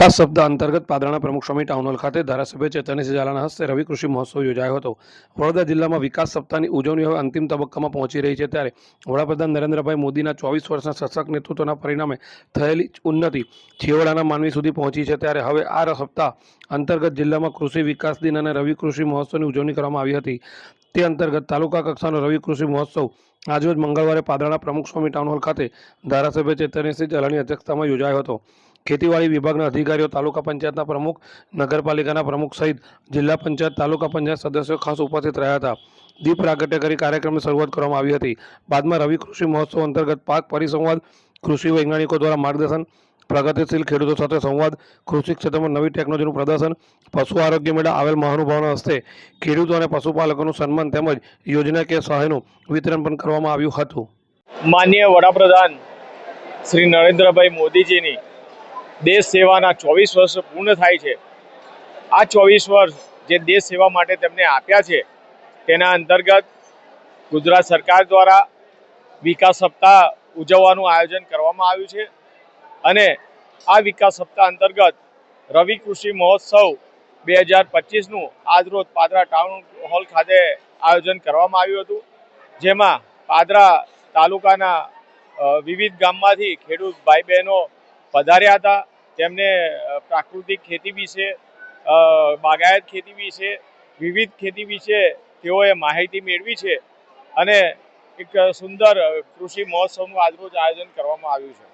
વિકાસ સપ્તાહ અંતર્ગત પાદરાના પ્રમુખ સ્વામી ટાઉન હોલ ખાતે ધારાસભ્ય ચેતનસિંહ ઝાલાના હસ્તે રવિ કૃષિ મહોત્સવ યોજાયો હતો. વડોદરા જિલ્લામાં વિકાસ સપ્તાહની ઉજવણી હવે અંતિમ તબક્કામાં પહોંચી રહી છે ત્યારે વડાપ્રધાન નરેન્દ્રભાઈ મોદીના ચોવીસ વર્ષના સશક્ત નેતૃત્વના પરિણામે થયેલી ઉન્નતિ છેવાડાના માનવી સુધી પહોંચી છે ત્યારે હવે આ સપ્તાહ અંતર્ગત જિલ્લામાં કૃષિ વિકાસ દિન અને રવિ કૃષિ મહોત્સવની ઉજવણી કરવામાં આવી હતી. તે અંતર્ગત તાલુકા કક્ષાનો રવિ કૃષિ મહોત્સવ આજરોજ મંગળવારે પાદરાના પ્રમુખ સ્વામી ટાઉન હોલ ખાતે ધારાસભ્ય ચેતનસિંહ ઝાલાની અધ્યક્ષતામાં યોજાયો હતો. ખેતીવાડી વિભાગના અધિકારીઓ, તાલુકા પંચાયતના પ્રમુખ, નગરપાલિકાના પ્રમુખ સહિત જિલ્લા પંચાયત, તાલુકા પંચાયત સદસ્યો ખાસ ઉપસ્થિત રહ્યા હતા. દીપ પ્રાગટ્ય કરી કાર્યક્રમની શરૂઆત કરવામાં આવી હતી. બાદમાં રવિ કૃષિ મહોત્સવ અંતર્ગત પાક પરિસંવાદ, કૃષિ વૈજ્ઞાનિકો દ્વારા માર્ગદર્શન, પ્રગતિશીલ ખેડૂતો સાથે સંવાદ, કૃષિ ક્ષેત્રમાં નવી ટેકનોલોજીનું પ્રદર્શન, પશુ આરોગ્ય મેળા, આવેલ મહાનુભાવના હસ્તે ખેડૂતો અને પશુપાલકોનું સન્માન તેમજ યોજનાકીય સહાયનું વિતરણ પણ કરવામાં આવ્યું હતું. માન્ય વડાપ્રધાન શ્રી નરેન્દ્રભાઈ મોદીજીની દેશ સેવાના ચોવીસ વર્ષ પૂર્ણ થાય છે. આ ચોવીસ વર્ષ જે દેશ સેવા માટે તેમને આપ્યા છે, તેના અંતર્ગત ગુજરાત સરકાર દ્વારા વિકાસ સપ્તાહ ઉજવવાનું આયોજન કરવામાં આવ્યું છે અને આ વિકાસ સપ્તાહ અંતર્ગત રવિ કૃષિ મહોત્સવ બે હજાર પચીસનું આજરોજ પાદરા ટાઉન હોલ ખાતે આયોજન કરવામાં આવ્યું હતું. જેમાં પાદરા તાલુકાના વિવિધ ગામમાંથી ખેડૂત ભાઈ બહેનો પધાર્યા હતા. તેમને પ્રાકૃતિક ખેતી વિશે બાગાયત ખેતી વિશે, વિવિધ ખેતી વિશે તેઓએ માહિતી મેળવી છે અને એક સુંદર કૃષિ મહોત્સવનું આજરોજ આયોજન કરવામાં આવ્યું છે.